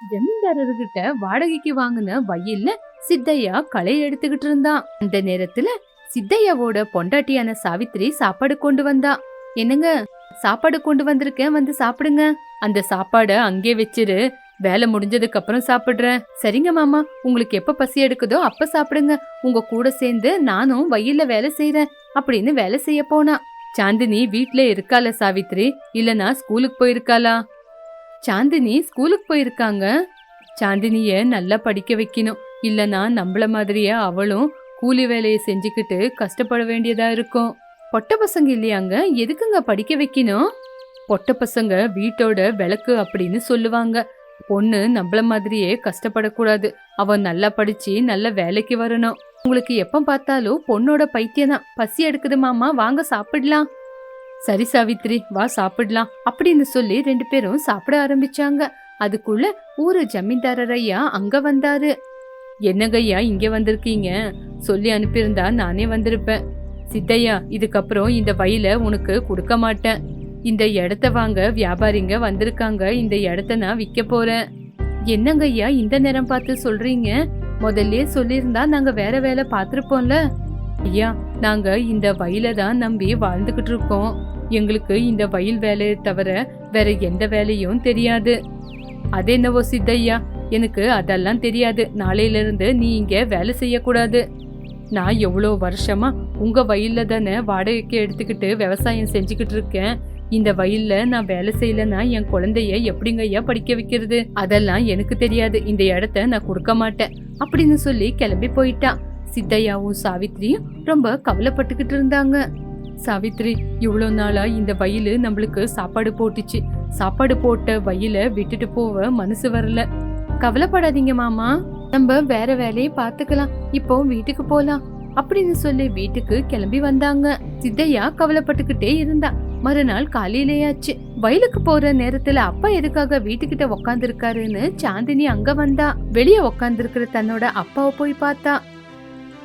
ஜமீன்தாரர்கிட்ட வாடகைக்கு வாங்கின வயல்ல சித்தையா களை எடுத்துக்கிட்டு இருந்தான் அந்த நேரத்துல சித்தையாவோட பொண்டாட்டியான சாவித்திரி சாப்பாடு கொண்டு வந்தா. என்னங்க சாப்பாடு கொண்டு வந்திருக்கேன் வந்து சாப்பிடுங்க. அந்த சாப்பாட அங்கே வச்சிரு. வேலை முடிஞ்சதுக்கு அப்புறம் சாப்பிடுறேன். சரிங்க மாமா உங்களுக்கு எப்ப பசி எடுக்குதோ அப்ப சாப்பிடுங்க. உங்க கூட சேர்ந்து நானும் வயல்ல வேலை செய்யறேன் அப்படின்னு வேலை செய்ய போனா. சாந்தினி வீட்ல இருக்காளா சாவித்ரி இல்லனா ஸ்கூலுக்கு போயிருக்காளா? சாந்தினி ஸ்கூலுக்கு போயிருக்காங்க. சாந்தினிய நல்லா படிக்க வைக்கணும். இல்லனா நம்மள மாதிரியே அவளும் கூலி வேலையை செஞ்சுக்கிட்டு கஷ்டப்பட வேண்டியதா இருக்கும். பொட்ட பசங்க இல்லையாங்க? எதுக்குங்க படிக்க வைக்கணும்? பொட்ட பசங்க வீட்டோட விளக்கு அப்படின்னு சொல்லுவாங்க. பொண்ணு நம்மள மாதிரியே கஷ்டப்படக்கூடாது. அவன் நல்லா படிச்சு நல்ல வேலைக்கு வரணும். உங்களுக்கு எப்ப பார்த்தாலும் பொண்ணோட பைத்தியம் தான் பசி எடுக்குது மாமா வாங்க சாப்பிடலாம். சரி சாவித்ரி வா சாப்பிடலாம் அப்படின்னு சொல்லி ரெண்டு பேரும் சாப்பிட ஆரம்பிச்சாங்க. அதுக்குள்ள ஊரு ஜமீன்தாரர் ஐயா அங்க வந்தாரு. என்னங்கய்யா இங்க வந்திருக்கீங்க? சொல்லி அனுப்பியிருந்தா நானே வந்திருப்பேன். சித்தையா இதுக்கப்புறம் இந்த வயல உனக்கு கொடுக்க மாட்டேன். இந்த இடத்த வாங்க வியாபாரிங்க வந்திருக்காங்க இந்த இடத்த நான் விற்க போறேன். என்னங்கய்யா இந்த நேரம் பார்த்து சொல்றீங்க? முதல்லே சொல்லியிருந்தா நாங்க வேற வேலை பார்த்துருப்போம்ல? ஐயா நாங்க இந்த வயல தான் நம்பி வாழ்ந்துகிட்டு இருக்கோம். எங்களுக்கு இந்த வயல் வேலையை தவிர வேற எந்த வேலையும் தெரியாது. அது என்னவோ சித்தையா? எனக்கு அதெல்லாம் தெரியாது. நாளையிலிருந்து நீ இங்க வேலை செய்யக்கூடாது. நான் எவ்வளோ வருஷமா உங்க வயல்ல தானே வாடகைக்கு எடுத்துக்கிட்டு விவசாயம் செஞ்சுக்கிட்டு இருக்கேன். இந்த வயல்ல நான் வேலை செய்யலன்னா என் குழந்தைய எப்படிங்க ஐயா படிக்க வைக்கிறது? அதெல்லாம் எனக்கு தெரியாது. இந்த இடத்த நான் கொடுக்க மாட்டேன். அப்படின்னு சொல்லி கிளம்பி போயிட்டான் சித்தையாவும் சாவித்ரியும் ரொம்ப கவலைப்பட்டுக்கிட்டு இருந்தாங்க. சாவித்ரி இவ்வளோ நாளா இந்த வயலு நம்மளுக்கு சாப்பாடு போட்டுச்சு. சாப்பாடு போட்ட வயல விட்டுட்டு போக மனசு வரல. கவலைப்படாதீங்க மாமா. நம்ம வேற வேலையை பார்த்துக்கலாம் இப்போ வீட்டுக்கு போலாம். அப்படின்னு சொல்லி வீட்டுக்கு கிளம்பி வந்தாங்க. சித்தையா கவலைப்பட்டுக்கிட்டே இருந்தா. மறுநாள் காலையிலேயாச்சு. வயலுக்கு போற நேரத்துல அப்பா எதுக்காக வீட்டுக்கிட்ட உக்காந்துருக்காருன்னு சாந்தினி அங்க வந்தா. வெளியே உக்காந்துருக்கிற தன்னோட அப்பாவை போய் பார்த்தா.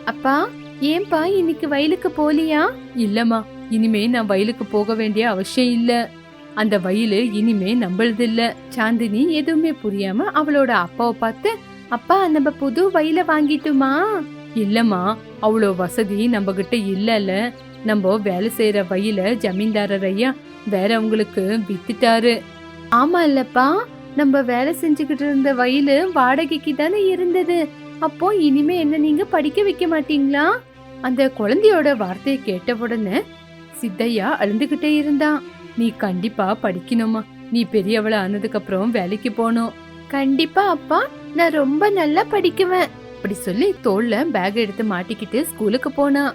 அப்பா ஏன்பா இன்னைக்கு வயலுக்கு போலியா? இல்லம்மா இனிமே நான் வயலுக்கு போக வேண்டிய அவசியம் இல்ல. அந்த வயலு இனிமே நம்மளது இல்ல சாந்தினி எதுவுமே புரியாம அவளோட அப்பாவை பார்த்து அப்பா நம்ம புது வயல வாங்கிட்டுமா? இல்லம்மா அவ்வளோ வசதி நம்ம கிட்ட இல்லல. நம்ம வேலை செய்யற வயல ஜமீன்தாரர் ஐயா வேறவங்களுக்கு வித்துட்டாரு. ஆமா இல்லப்பா நம்ம வேலை செஞ்சுக்கிட்டு இருந்த வயலு வாடகைக்கு தானே இருந்தது. அப்போ இனிமே என்ன நீங்க படிக்க வைக்க மாட்டீங்களா? அந்த குழந்தையோட வார்த்தையை கேட்ட உடனே சித்தையா அழுந்துகிட்டே இருந்தான் நீ கண்டிப்பா படிக்கணுமா? நீ பெரியவள ஆனதுக்கு அப்புறம் வேலைக்கு போனோம் கண்டிப்பா அப்பா. நான் ரொம்ப நல்லா படிக்குவேன். அப்படி சொல்லி தோல்ல பேக் எடுத்து மாட்டிக்கிட்டு ஸ்கூலுக்கு போனா.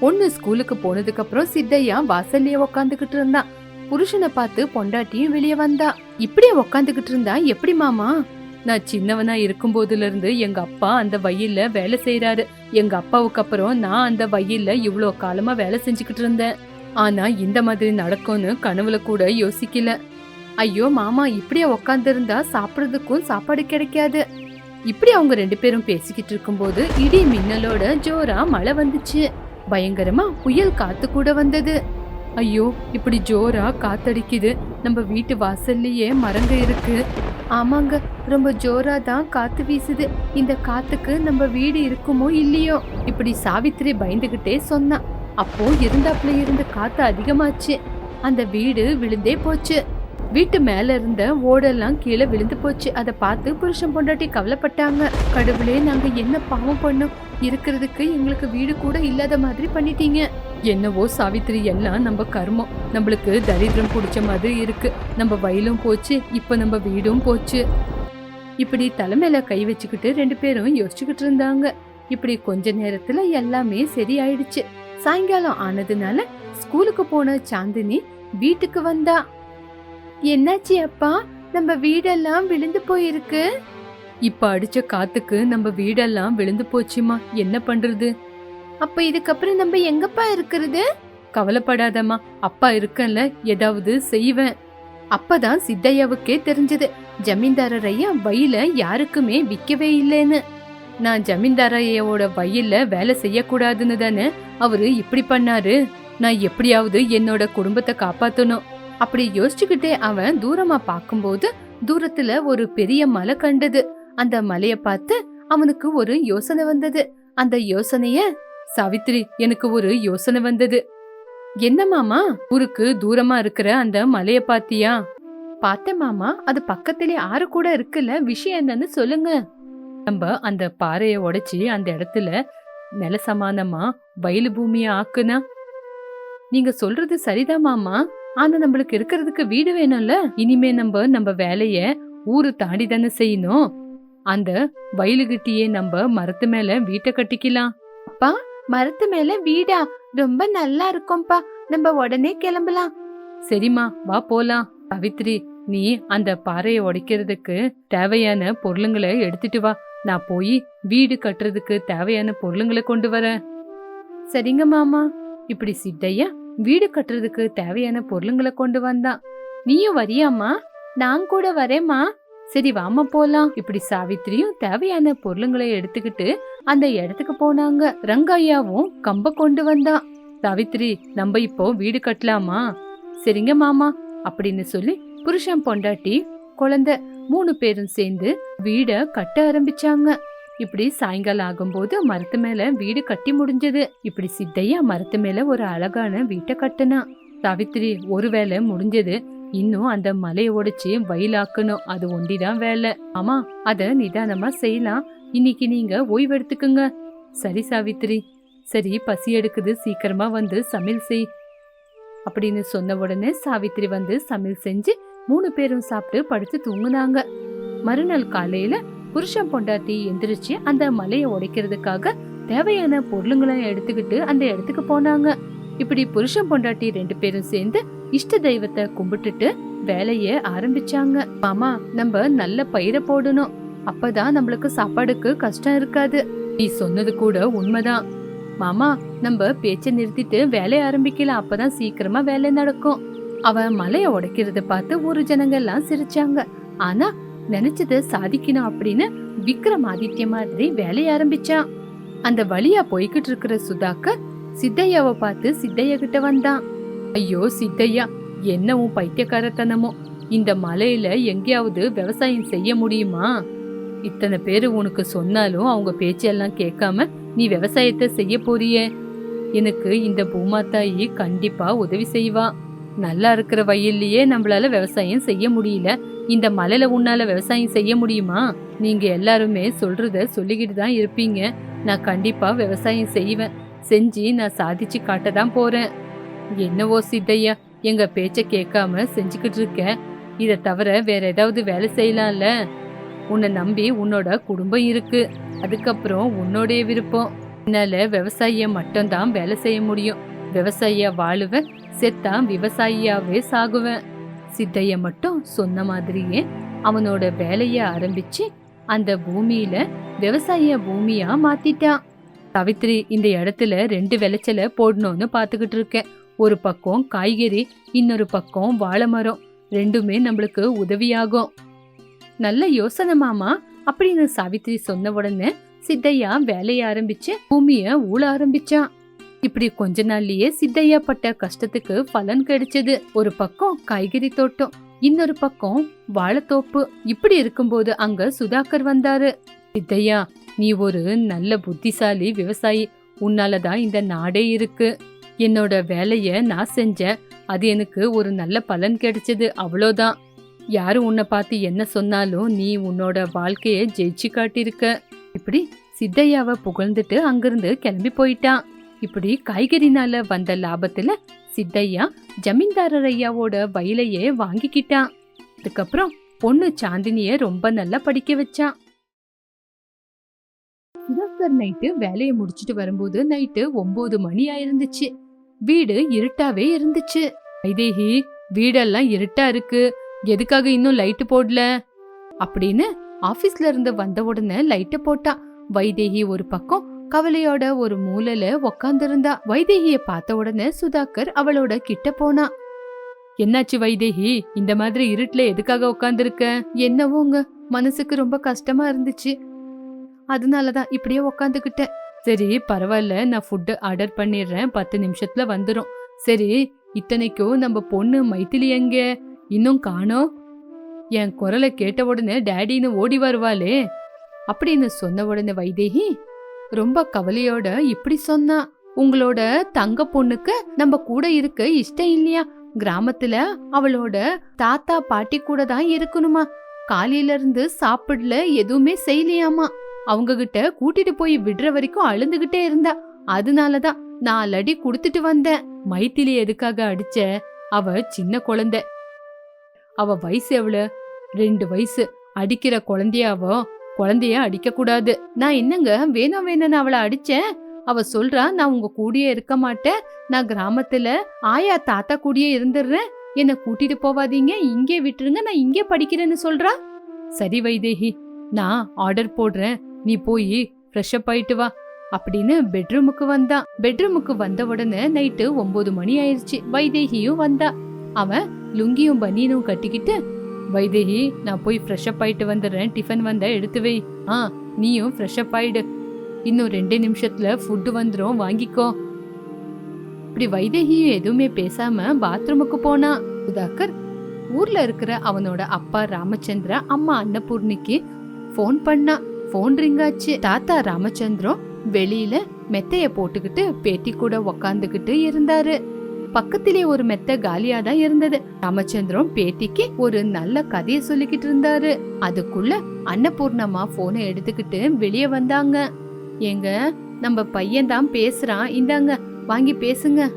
பொண்ணு ஸ்கூலுக்கு போனதுக்கு அப்புறம் சித்தையா வாசல்லயே உக்காந்துகிட்டு இருந்தான் புருஷனை பார்த்து பொண்டாட்டியும் வெளியே வந்தா. இப்படியே உக்காந்துகிட்டு இருந்தா எப்படி மாமா? நான் சின்னவனா இருக்கும் போதுல இருந்து எங்க அப்பா அந்த வயல்ல வேலை செய்யறாரு எங்க அப்பாவுக்கு அப்புறம் நான் அந்த வயல்ல இவ்வளோ காலமா வேலை செஞ்சுக்கிட்டு இருந்தேன். ஆனா இந்த மாதிரி நடக்கும்னு கனவுல கூட யோசிக்கல. ஐயோ மாமா இப்படியே உக்காந்துருந்தா சாப்பிடுறதுக்கும் சாப்பாடு கிடைக்காது. இப்படி அவங்க ரெண்டு பேரும் பேசிக்கிட்டு இருக்கும்போது இடி மின்னலோட ஜோரா மழை வந்துச்சு. பயங்கரமா புயல் காத்து கூட வந்தது. ஐயோ இப்படி ஜோரா காத்தடிக்குது. நம்ம வீட்டு வாசல்லையே மரங்க இருக்கு. ஆமாங்க ரொம்ப ஜோரா தான் காத்து வீசுது. இந்த காத்துக்கு நம்ம வீடு இருக்குமோ இல்லையோ? இப்படி சாவித்திரி பயந்துகிட்டே சொன்னான் அப்போ இருந்தாப்புல இருந்த காத்து அதிகமாச்சு. அந்த வீடு விழுந்தே போச்சு. வீட்டு மேல இருந்த ஓடெல்லாம் கீழே விழுந்து போச்சு. அதை பார்த்து புருஷன் பொண்டாட்டி கவலைப்பட்டாங்க. கடவுளே நாங்க என்ன பாவம் பண்ணோம்? இருக்கிறதுக்கு எங்களுக்கு வீடு கூட இல்லாத மாதிரி பண்ணிட்டீங்க. என்னவோ சாவித்திரி எல்லாம் நம்ம கர்மம். நம்மளுக்கு தரித்திரம் பிடிச்ச மாதிரி இருக்கு. நம்ம வயலும் போச்சு இப்போ நம்ம வீடும் போச்சு. இப்படி தலைமையில கை வச்சுக்கிட்டு ரெண்டு பேரும் யோசிச்சுக்கிட்டு இருந்தாங்க. இப்படி கொஞ்ச நேரத்துல எல்லாமே சரியாயிடுச்சு. சாயங்காலம் ஆனதுனால ஸ்கூலுக்கு போன சாந்தினி வீட்டுக்கு வந்தா. என்னாச்சு அப்பா? நம்ம வீடெல்லாம் விழுந்து போயிருக்கு? இப்ப அடிச்ச காத்துக்கு நம்ம வீடெல்லாம் விழுந்து போச்சுமா? என்ன பண்றது? அப்ப இதுக்கப்புறம் நம்ம எங்கப்பா இருக்கிறது? கவலைப்படாதம்மா அப்பா இருக்கல ஏதாவது செய்வேன். அப்பதான் சித்தையாவுக்கே தெரிஞ்சது. ஜமீன்தாரர் ஐயா வயல யாருக்குமே விக்கவே இல்லைன்னு. நான் ஜமீன்தார் ஐயாவோட வயல்ல வேலை செய்யக்கூடாதுன்னு தானே அவரு இப்படி பண்ணாரு? நான் எப்படியாவது என்னோட குடும்பத்தை காப்பாத்தணும். அப்படி யோசிச்சுக்கிட்டே அவன் தூரமா பார்க்கும்போது தூரத்துல ஒரு பெரிய மலை கண்டது. அந்த மலைய பார்த்து அவனுக்கு ஒரு யோசனை வந்தது. அந்த யோசனைய சாவித்ரி எனக்கு ஒரு யோசனை வந்தது. என்ன மாமா? ஊருக்கு தூரமா இருக்கிற அந்த மலைய பாத்தியா? பார்த்தேன் மாமா அது பக்கத்திலே ஆறு கூட இருக்குல்ல விஷயம் என்னன்னு சொல்லுங்க. நம்ம அந்த பாறைய உடைச்சி அந்த இடத்துல நில சமானமா வயலு பூமியை ஆக்குனா? நீங்க சொல்றது சரிதான் மாமா. ஆனா நம்மளுக்கு இருக்கிறதுக்கு வீடு வேணும்ல. இனிமே நம்ம நம்ம வேலைய ஊரு தாண்டி தானே செய்யணும். அந்த வயலுகிட்டியே நம்ம மரத்து மேல வீட்டை கட்டிக்கலாம். அப்பா மரத்து மேல வீடா? ரொம்ப நல்லா இருக்கும்பா. நம்ம உடனே கிளம்பலாம். சரிம்மா வா போலாம். சாவித்ரி நீ அந்த பாறையை உடைக்கிறதுக்கு தேவையான பொருளுங்களை எடுத்துட்டு வா. நான் போய் வீடு கட்டுறதுக்கு தேவையான பொருளுங்களை கொண்டு வரேன். சரிங்க மாமா. இப்படி சித்தையா வீடு கட்டுறதுக்கு தேவையான பொருளுங்களை கொண்டு வந்தான் நீயும் வரியாம்மா? நான் கூட வரேம்மா. சரி வாமா போலாம். இப்படி சாவித்திரியும் தேவையான பொருளுங்களை எடுத்துக்கிட்டு அந்த இடத்துக்கு போனாங்க. ரங்கையாவும் கம்ப கொண்டு வந்தான் சாவித்ரி நம்ம இப்போ வீடு கட்டலாமா? சரிங்க மாமா அப்படின்னு சொல்லி புருஷன் பொண்டாட்டி குழந்தை மூணு பேரும் சேர்ந்து வீட கட்ட ஆரம்பிச்சாங்க. இப்படி சாயங்காலம் ஆகும்போது மரத்து மேல வீடு கட்டி முடிஞ்சது. இப்படி சித்தையா மரத்து மேல ஒரு அழகான வீட்டை கட்டினான் சாவித்திரி ஒருவேளை முடிஞ்சது இன்னும் அந்த மலையை உடைச்சு வயலாக்கணும். அது ஒண்டிதான் வேலை. ஆமா அத நிதானமா செய்யலாம். இன்னைக்கு நீங்க ஓய்வு எடுத்துக்குங்க. சரி சாவித்திரி. சரி பசி எடுக்குது. சீக்கிரமா வந்து சமையல் செய். அப்படின்னு சொன்ன உடனே சாவித்திரி வந்து சமையல் செஞ்சு மூணு பேரும் சாப்பிட்டு படுத்து தூங்குனாங்க. மறுநாள் காலையில புருஷன் பொண்டாட்டி எந்திரிச்சு அந்த மலையை உடைக்கிறதுக்காக தேவையான பொருளுங்களை எடுத்துக்கிட்டு அந்த இடத்துக்கு போனாங்க. இப்படி புருஷன் பொண்டாட்டி ரெண்டு பேரும் சேர்ந்து இஷ்ட தெய்வத்தை கும்பிட்டுட்டு வேலைய ஆரம்பிச்சாங்க. மாமா நம்ம நல்ல பயிரை போடணும். அப்பதான் நம்மளுக்கு சாப்பாடுக்கு கஷ்டம் இருக்காது. நீ சொன்னது கூட உண்மைதான். மாமா நம்ம பேச்ச நிறுத்திட்டு வேலைய ஆரம்பிக்கலாம். அப்பதான் சீக்கிரமா வேலை நடக்கும். அவன் மலைய உடைக்கிறத பார்த்து ஊரு ஜனங்கள்லாம் சிரிச்சாங்க. ஆனா நினைச்சத சாதிக்கணும் அப்படின்னு விக்ரமாதித்ய மாதிரி வேலைய ஆரம்பிச்சான் அந்த வழியா போய்கிட்டு இருக்கிற சுதாகர் சித்தையாவை பார்த்து சித்தையா கிட்ட வந்தான். ஐயோ சித்தையா என்ன உன் பைத்தியக்காரத்தனமோ? இந்த மலையில எங்கேயாவது விவசாயம் செய்ய முடியுமா? இத்தனை பேர் உனக்கு சொன்னாலும் அவங்க பேச்செல்லாம் கேட்காம நீ விவசாயத்தை செய்ய போறியே? எனக்கு இந்த பூமாத்தாயி கண்டிப்பா உதவி செய்வா. நல்லா இருக்கிற வயல்லையே நம்மளால விவசாயம் செய்ய முடியல. இந்த மலையில உன்னால விவசாயம் செய்ய முடியுமா? நீங்க எல்லாருமே சொல்றத சொல்லிக்கிட்டு தான் இருப்பீங்க. நான் கண்டிப்பா விவசாயம் செய்வேன். செஞ்சு நான் சாதிச்சு காட்ட தான் போறேன். என்னவோ சித்தையா எங்க பேச்ச கேட்காம செஞ்சுக்கிட்டு இருக்க. இதை தவிர வேற ஏதாவது வேலை செய்யலாம்ல? உன்னை நம்பி உன்னோட குடும்பம் இருக்கு. அதுக்கப்புறம் உன்னோடைய விருப்பம். என்னால விவசாயிய மட்டும்தான் வேலை செய்ய முடியும். விவசாயியா வாழுவேன் செத்தா விவசாயியாவே சாகுவேன் சித்தைய மட்டும் சொன்ன மாதிரியே அவனோட வேலைய ஆரம்பிச்சு அந்த பூமியில விவசாய பூமியா மாத்திட்டான். சாவித்ரி இந்த இடத்துல ரெண்டு விளைச்சல போடணும்னு பாத்துக்கிட்டு இருக்கேன். ஒரு பக்கம் காய்கறி இன்னொரு பக்கம் வாழை மரம் ரெண்டுமே நம்மளுக்கு உதவியாகும். நல்ல யோசனை மாமா அப்படின்னு சாவித்ரி சொன்ன உடனே சித்தையா வேலைய ஆரம்பிச்சு பூமிய ஊழ ஆரம்பிச்சான். இப்படி கொஞ்ச நாள்லயே சித்தையா பட்ட கஷ்டத்துக்கு பலன் கிடைச்சது. ஒரு பக்கம் காய்கறி தோட்டம் இன்னொரு பக்கம் வாழைத்தோப்பு. இப்படி இருக்கும்போது அங்க சுதாகர் வந்தாரு. சித்தையா நீ ஒரு நல்ல புத்திசாலி விவசாயி. உன்னாலதான் இந்த நாடே இருக்கு. என்னோட வேலைய நான் செஞ்சேன். அது எனக்கு ஒரு நல்ல பலன் கிடைச்சது அவ்வளோதான். யாரும் உன்னை பார்த்து என்ன சொன்னாலும் நீ உன்னோட வாழ்க்கையை ஜெயிச்சு காட்டியிருக்க. இப்படி சித்தையாவை புகழ்ந்துட்டு அங்கிருந்து கிளம்பி போயிட்டான். இப்படி காய்கறினால வந்த லாபத்துல சித்தையா ஜமீன்தாரர் ஐயாவோட வயலையே வாங்கிக்கிட்டான். அதுக்கப்புறம் பொண்ணு சாந்தினிய ரொம்ப நல்லா படிக்க வச்சான். சுதாகர் நைட்டு வேலையை முடிச்சுட்டு வரும்போது நைட்டு ஒன்பது மணி ஆயிருந்துச்சு வீடு இருட்டாவே இருந்துச்சு. வைதேகி வீடெல்லாம் இருட்டா இருக்கு. எதுக்காக இன்னும் லைட்டு போடல? அப்படின்னு ஆபீஸ்ல இருந்து வந்த உடனே லைட்ட போட்டா. வைதேகி ஒரு பக்கம் கவலையோட ஒரு மூலையில உக்காந்துருந்தா. வைதேகிய பார்த்த உடனே சுதாகர் அவளோட கிட்ட போனா என்னாச்சு வைதேகி? இந்த மாதிரி இருட்டுல எதுக்காக உட்காந்துருக்க என்னவோங்க மனசுக்கு ரொம்ப கஷ்டமா இருந்துச்சு. அதனாலதான் இப்படியே உக்காந்துக்கிட்டேன் சரி பரவாயில்ல. நான் ஃபுட்டு ஆர்டர் பண்ணிடுறேன். பத்து நிமிஷத்தில் வந்துடும் சரி இத்தனைக்கும் நம்ம பொண்ணு மைத்திலி எங்க? இன்னும் காணோம்? என் குரலை கேட்ட உடனே டேடின்னு ஓடி வருவாளே. அப்படின்னு சொன்ன உடனே வைதேகி ரொம்ப கவலையோட இப்படி சொன்னா உங்களோட தங்க பொண்ணுக்கு நம்ம கூட இருக்க இஷ்டம் இல்லையா? கிராமத்துல அவளோட தாத்தா பாட்டி கூட தான் இருக்கணுமா? காலையில இருந்து சாப்பிடல எதுவுமே செய்யலையாமா? அவங்க கிட்ட கூட்டிட்டு போய் விடுற வரைக்கும் அழுந்துகிட்டே இருந்தா. அதனாலதான் நாலு அடி குடுத்துட்டு வந்தேன். மைத்திலி எதுக்காக அடிச்ச? அவ சின்ன குழந்தை. அவ வயசு எவ்வளவு? ரெண்டு வயசு. அடிக்கிற குழந்தைய அவ குழந்தைய அடிக்க கூடாது. நான் என்னங்க? வேணும் வேணும்னு அவளை அடிச்சேன். அவ சொல்றா நான் உங்க கூடயே இருக்க மாட்டேன். நான் கிராமத்துல ஆயா தாத்தா கூடயே இருந்துடுறேன். என்ன கூட்டிட்டு போவாதீங்க. இங்கே விட்டுருங்க. நான் இங்கே படிக்கிறேன்னு சொல்றா? சரி வைதேகி நான் ஆர்டர் போடுறேன். நீ போய் ஃப்ரெஷ் அப் ஆயிட்டு வா அப்படின்னு பெட்ரூமுக்கு வந்தான் பெட்ரூமுக்கு வந்த உடனே நைட்டு ஒன்பது மணி ஆயிடுச்சு வைதேகியும் வந்தா. அவன் லுங்கியும் பனியனும் கட்டிக்கிட்டு வைதேகி நான் போய் ஃப்ரெஷ் அப் ஆயிட்டு வந்துடுறேன். டிஃபன் வந்தா எடுத்து வை. ஆ நீயும் ஃப்ரெஷ் அப் ஆயிடு. இன்னும் ரெண்டு நிமிஷத்துல ஃபுட்டு வந்துடும் வாங்கிக்கோ. இப்படி வைதேகியும் எதுவுமே பேசாம பாத்ரூமுக்கு போனா. சுதாகர் ஊர்ல இருக்கிற அவனோட அப்பா ராமச்சந்திர அம்மா அன்னபூர்ணிக்கு ஃபோன் பண்ணான் ஃபோன் ரிங் ஆச்சு தாத்தா ராமச்சந்திரம் வெளியில மெத்தைய போட்டுக்கிட்டு பேட்டி கூட உக்காந்துக்கிட்டு இருந்தாரு. பக்கத்திலே ஒரு மெத்த காலியா தான் இருந்தது. ராமச்சந்திரம் பேட்டிக்கு ஒரு நல்ல கதையை சொல்லிக்கிட்டு இருந்தாரு. அதுக்குள்ள அன்னபூர்ணம்மா போனை எடுத்துக்கிட்டு வெளியே வந்தாங்க. ஏங்க நம்ம பையன் தான் பேசுறான். இந்தாங்க வாங்கி பேசுங்க.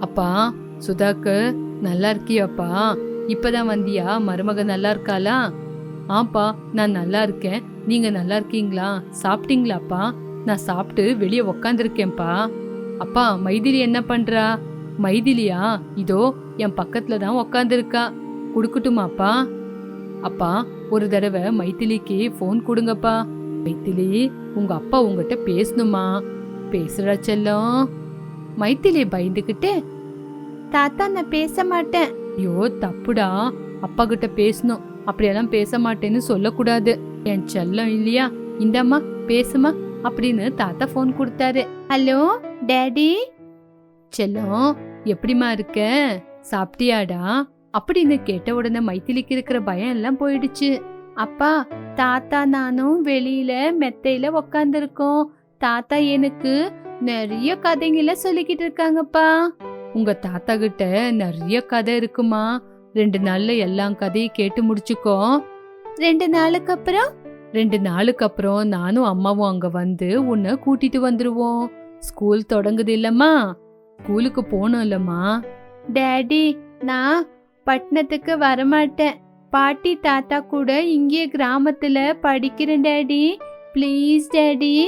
அப்பா சுதாக்கு நல்லா இருக்கியாப்பா? இப்பதான் வந்தியா? மருமக நல்லா இருக்காளா? ஆப்பா நான் நல்லா இருக்கேன். நீங்க நல்லா இருக்கீங்களா? சாப்பிட்டீங்களாப்பா? நான் சாப்பிட்டு வெளியே உக்காந்துருக்கேன்ப்பா. அப்பா மைதிலி என்ன பண்றா? மைதிலியா? இதோ என் பக்கத்துல தான் உக்காந்துருக்கா. குடுக்கட்டுமாப்பா? அப்பா ஒரு தடவை மைதிலிக்கு ஃபோன் கொடுங்கப்பா. மைதிலி உங்க அப்பா உங்ககிட்ட பேசணுமா? பேசுறா செல்லம். மைத்திலி பயந்துகிட்டு தாத்தா நான் பேச மாட்டேன். ஐயோ தப்புடா. அப்பா கிட்ட பேசணும். அப்படியெல்லாம் பேச மாட்டேன்னு சொல்லக்கூடாது. என் செல்லம் இல்லையா? இந்தம்மா பேசுமா அப்படின்னு தாத்தா ஃபோன் கொடுத்தாரு. Hello daddy? செல்லம் எப்படிமா இருக்க? சாப்பிட்டியாடா? அப்படின்னு கேட்ட உடனே மைத்திலிக்கு இருக்கிற பயம் எல்லாம் போயிடுச்சு. அப்பா தாத்தா நானும் வெளியில மெத்தையில உக்காந்துருக்கோம். தாத்தா எனக்கு நிறைய கதைங்கள சொல்லிக்கிட்டு இருக்காங்கப்பா. உங்க தாத்தா கிட்ட நிறைய கதை இருக்குமா? ரெண்டு நாள்ல எல்லா கதையும் கேட்டு முடிச்சுக்கோ. ரெண்டு நாளுக்கு அப்புறம்? ரெண்டு நாளுக்கு அப்புறம் நானும் அம்மாவும் அங்க வந்து உன்னை கூட்டிட்டு வந்துருவோம். ஸ்கூல் தொடங்குது இல்லம்மா? ஸ்கூலுக்கு போகணும் இல்லம்மா? டேடி நான் பட்டணத்துக்கு வரமாட்டேன். பாட்டி தாத்தா கூட இங்கே கிராமத்துல படிக்கிறேன் டேடி. Please daddy.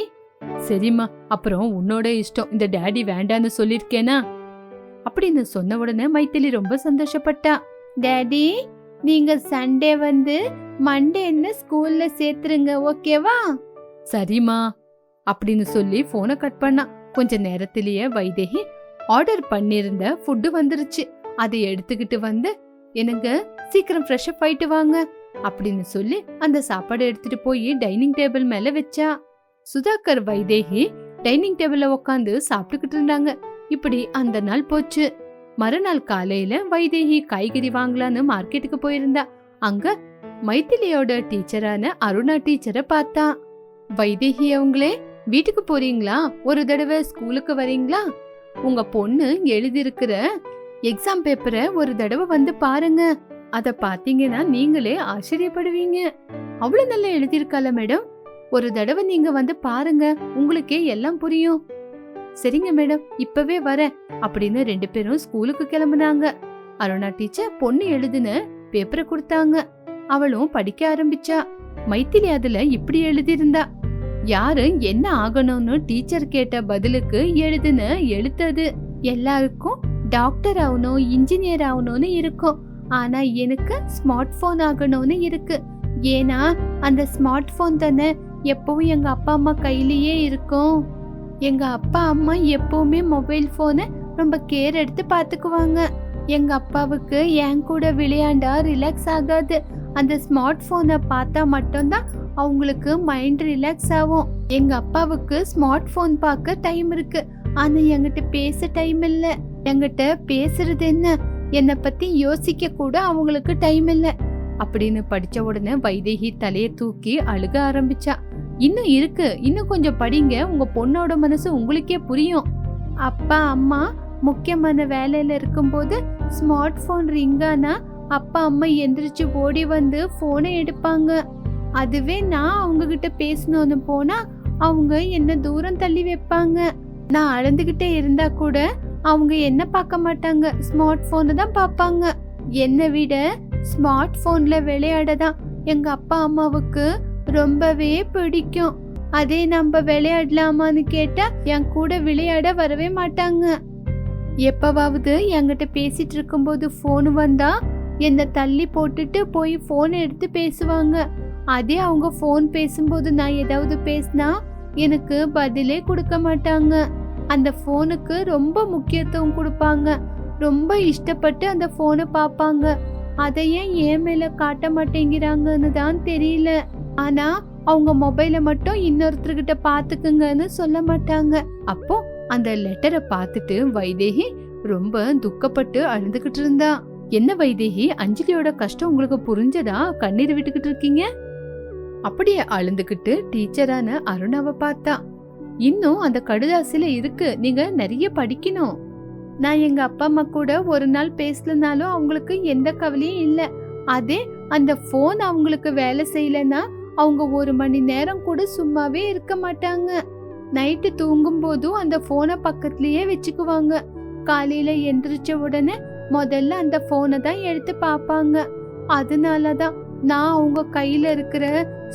சரிம்மா அப்புறம் உன்னோட இஷ்டம். இந்த டேடி வேண்டான்னு சொல்லிருக்கேனா அப்படின்னு சொன்ன உடனே மைத்திலி ரொம்ப சந்தோஷப்பட்டா. டேடி நீங்க சண்டே வந்து மண்டேன்னு ஸ்கூல்ல சேர்த்துருங்க ஓகேவா சரிம்மா. அப்படின்னு சொல்லி போனை கட் பண்ணா. கொஞ்ச நேரத்திலேயே வைதேகி ஆர்டர் பண்ணிருந்த ஃபுட்டு வந்துருச்சு. அதை எடுத்துக்கிட்டு வந்து எனக்கு சீக்கிரம் ஃப்ரெஷ் அப் ஆயிட்டு வாங்க. அப்படின்னு சொல்லி அந்த சாப்பாடு எடுத்துட்டு போய் டைனிங் டேபிள் மேல வச்சா. சுதாகர் வைதேகி டைனிங் டேபிள்ல உட்காந்து சாப்பிட்டுக்கிட்டு இருந்தாங்க. இப்படி அந்த நாள் போச்சு. மறுநாள் காலையில வைதேகி காய்கறி வாங்கலான்னு மார்க்கெட்டுக்கு போயிருந்தா. அங்க மைத்திலியோட டீச்சரான அருணா டீச்சரை பார்த்தா. வைதேகி அவங்களே வீட்டுக்கு போறீங்களா? ஒரு தடவை ஸ்கூலுக்கு வரீங்களா? உங்க பொண்ணு எழுதியிருக்கிற எக்ஸாம் பேப்பரை ஒரு தடவை வந்து பாருங்க. அத பாத்தீங்கன்னா நீங்களே ஆச்சரியப்படுவீங்க. அவ்வளவு நல்லா எழுதியிருக்கால மேடம்? ஒரு தடவை நீங்க வந்து பாருங்க உங்களுக்கே எல்லாம் புரியும். சரிங்க மேடம் இப்பவே வரேன் அப்படின்னு ரெண்டு பேரும் ஸ்கூலுக்கு கிளம்புனாங்க. அருணா டீச்சர் பொண்ணு எழுதுன பேப்பரை கொடுத்தாங்க. அவளும் படிக்க ஆரம்பிச்சா. மைத்திலி அதுல இப்படி எழுதியிருந்தா. யாரு என்ன ஆகணும்னு டீச்சர் கேட்ட பதிலுக்கு எழுதுன எழுத்தது. எல்லாருக்கும் டாக்டர் ஆகணும் இன்ஜினியர் ஆகணும்னு இருக்கும். ஆனா எனக்கு ஸ்மார்ட் போன் ஆகணும்னு இருக்கு. ஏன்னா அந்த ஸ்மார்ட் போன் தானே எப்பவும் எங்க அப்பா அம்மா கையிலேயே இருக்கும். எங்கள் அப்பா அம்மா எப்போவுமே மொபைல் ஃபோனை ரொம்ப கேர் எடுத்து பார்த்துக்குவாங்க எங்கள் அப்பாவுக்கு என் கூட விளையாண்டா ரிலாக்ஸ் ஆகாது. அந்த ஸ்மார்ட் ஃபோனை பார்த்தா மட்டும்தான் அவங்களுக்கு மைண்ட் ரிலாக்ஸ் ஆகும். எங்கள் அப்பாவுக்கு ஸ்மார்ட் ஃபோன் பார்க்க டைம் இருக்கு. ஆனால் என்கிட்ட பேச டைம் இல்லை. என்கிட்ட பேசுறது என்ன? என்னை பற்றி யோசிக்க கூட அவங்களுக்கு டைம் இல்லை. அப்படின்னு படித்த உடனே வைதேகி தலையை தூக்கி அழுக ஆரம்பிச்சா. இன்னும் இருக்கு. இன்னும் கொஞ்சம் படிங்க. உங்க பொண்ணோட மனசு உங்களுக்கே புரியும். அப்பா அம்மா முக்கியமான வேலையில இருக்கும்போது ஸ்மார்ட் போன் ரிங்கானா அப்பா அம்மா எந்திரிச்சு ஓடி வந்து போனை எடுப்பாங்க. அதுவே நான் அவங்க கிட்ட பேசணும்னு போனா அவங்க என்ன தூரம் தள்ளி வைப்பாங்க. நான் அழுந்துகிட்டே இருந்தா கூட அவங்க என்ன பார்க்க மாட்டாங்க. ஸ்மார்ட் ஃபோனை தான் பார்ப்பாங்க. என்னை விட ஸ்மார்ட் போன்ல விளையாட தான் எங்க அப்பா அம்மாவுக்கு ரொம்பவே பிடிக்கும். அதே நம்ம விளையாடலாமான்னு கேட்டா என் கூட விளையாட வரவே மாட்டாங்க. எப்பவாவது என்கிட்ட பேசிட்டு இருக்கும்போது ஃபோனு வந்தா என்னை தள்ளி போட்டுட்டு போய் ஃபோன் எடுத்து பேசுவாங்க. அதே அவங்க ஃபோன் பேசும்போது நான் ஏதாவது பேசினா எனக்கு பதிலே கொடுக்க மாட்டாங்க. அந்த ஃபோனுக்கு ரொம்ப முக்கியத்துவம் கொடுப்பாங்க. ரொம்ப இஷ்டப்பட்டு அந்த ஃபோனை பார்ப்பாங்க. அதை ஏன் ஏன் மேலே காட்ட மாட்டேங்கிறாங்கன்னு தான் தெரியல. ஆனா அவங்க மொபைலை மட்டும் இன்னொருத்தர்கிட்ட பாத்துக்குங்கன்னு சொல்ல மாட்டாங்க. அப்போ அந்த லெட்டரை பார்த்துட்டு வைதேகி ரொம்ப துக்கப்பட்டு அழுதுகிட்டு இருந்தா. என்ன வைதேகி அஞ்சலியோட கஷ்டம் உங்களுக்கு புரிஞ்சதா? கண்ணீர் விட்டுக்கிட்டு இருக்கீங்க? அப்படியே அழுந்துகிட்டு டீச்சரான அருணாவை பார்த்தா. இன்னும் அந்த கடுதாசில இருக்கு. நீங்க நிறைய படிக்கணும். நான் எங்க அப்பா அம்மா கூட ஒரு நாள் பேசலனாலும் அவங்களுக்கு எந்த கவலையும் இல்ல. அதே அந்த போன் அவங்களுக்கு வேலை செய்யலன்னா அவங்க ஒரு மணி நேரம் கூட சும்மாவே இருக்க மாட்டாங்க. நைட்டு தூங்கும் போதும் அந்த போனை பக்கத்துலயே வச்சுக்குவாங்க. காலையில எந்திரிச்ச உடனே முதல்ல அந்த போனை தான் எடுத்து பார்ப்பாங்க. அதனால தான் நான் அவங்க கையில இருக்கிற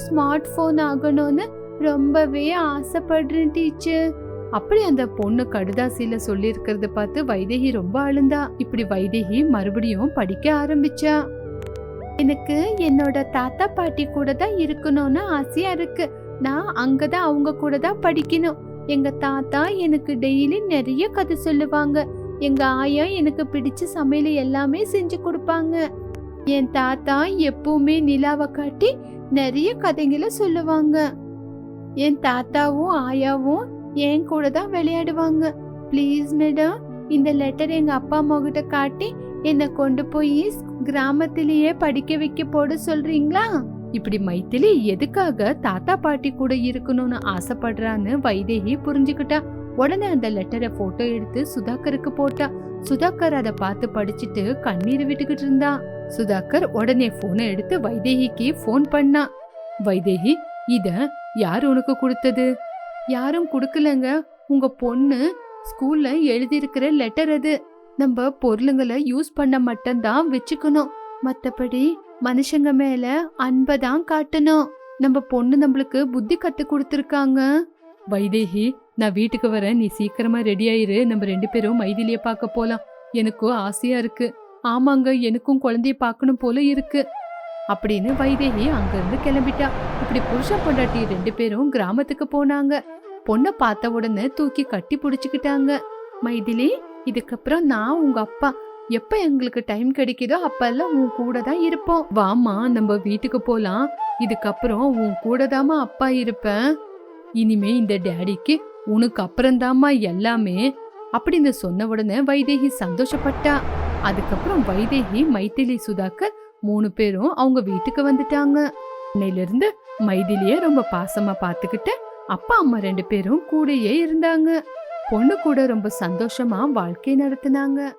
ஸ்மார்ட் போன் ஆகணும்னு ரொம்பவே ஆசைப்படுறேன் டீச்சர். அப்படி அந்த பொண்ணு கடுதாசியில சொல்லி இருக்கிறத பார்த்து வைதேகி ரொம்ப அழுந்தா. இப்படி வைதேகி மறுபடியும் படிக்க ஆரம்பிச்சா. எனக்கு என்னோட தாத்தா பாட்டி கூட தான் இருக்கணும்னு ஆசையா இருக்கு. நான் அங்கதான் அவங்க கூட தான் படிக்கணும். எங்க தாத்தா எனக்கு டெய்லி நிறைய கதை சொல்லுவாங்க. எங்க ஆயா எனக்கு பிடிச்ச சமையல் எல்லாமே செஞ்சு கொடுப்பாங்க. என் தாத்தா எப்பவுமே நிலாவை காட்டி நிறைய கதைகளை சொல்லுவாங்க. என் தாத்தாவும் ஆயாவும் என் கூட தான் விளையாடுவாங்க. ப்ளீஸ் மேடம் இந்த லெட்டர் எங்க அப்பா அம்மா கிட்ட காட்டி என்னை கொண்டு போய் கிராமத்திலேயே படிக்க வைக்க போட சொல்றீங்களா? இப்படி மைத்திலி எதுக்காக தாத்தா பாட்டி கூட இருக்கணும்னு ஆசைப்படுறான்னு வைதேகி புரிஞ்சுக்கிட்டா. உடனே அந்த லெட்டரை போட்டோ எடுத்து சுதாகருக்கு போட்டா. சுதாகர் அதை பார்த்து படிச்சுட்டு கண்ணீர் விட்டுக்கிட்டு இருந்தா. சுதாகர் உடனே போனை எடுத்து வைதேகிக்கு ஃபோன் பண்ணா. வைதேகி இத யார் உனக்கு கொடுத்தது? யாரும் கொடுக்கலங்க. உங்க பொண்ணு ஸ்கூல்ல எழுதியிருக்கிற லெட்டர் அது. நம்ம பொருளுங்களை யூஸ் பண்ண மட்டும்தான் வச்சுக்கணும். மத்தபடி மனுஷங்க மேல அன்பை தான் காட்டணும். நம்ம பொண்ணு நம்மளுக்கு புத்தி கத்து கொடுத்துருக்காங்க. வைதேகி நான் வீட்டுக்கு வரேன். நீ சீக்கிரமா ரெடி ஆயிரு. நம்ம ரெண்டு பேரும் மைதிலிய பார்க்க போலாம். எனக்கும் ஆசையா இருக்கு. ஆமாங்க எனக்கும் குழந்தைய பார்க்கணும் போல இருக்கு. அப்படின்னு வைதேகி அங்கிருந்து கிளம்பிட்டா. இப்படி புருஷன் பொண்டாட்டி ரெண்டு பேரும் கிராமத்துக்கு போனாங்க. பொண்ணை பார்த்த உடனே தூக்கி கட்டி பிடிச்சிக்கிட்டாங்க. மைதிலி இதுக்கப்புறம் நான் உங்க அப்பா. எப்ப எங்களுக்கு டைம் கிடைக்குதோ அப்பெல்லாம் உன் கூட தான் இருப்போம். வாமா நம்ம வீட்டுக்கு போலாம். இதுக்கப்புறம் உன் கூட தாமா அப்பா இருப்பேன். இனிமே இந்த டேடிக்கு உனக்கு அப்புறம்தாம்மா எல்லாமே. அப்படின்னு சொன்ன உடனே வைதேகி சந்தோஷப்பட்டா. அதுக்கப்புறம் வைதேகி மைதிலி சுதாகர் மூணு பேரும் அவங்க வீட்டுக்கு வந்துட்டாங்க. அன்னையிலிருந்து மைதிலிய ரொம்ப பாசமா பாத்துக்கிட்டு அப்பா அம்மா ரெண்டு பேரும் கூடயே இருந்தாங்க. பொண்ணு கூட ரொம்ப சந்தோஷமா வாழ்க்கை நடத்தினாங்க.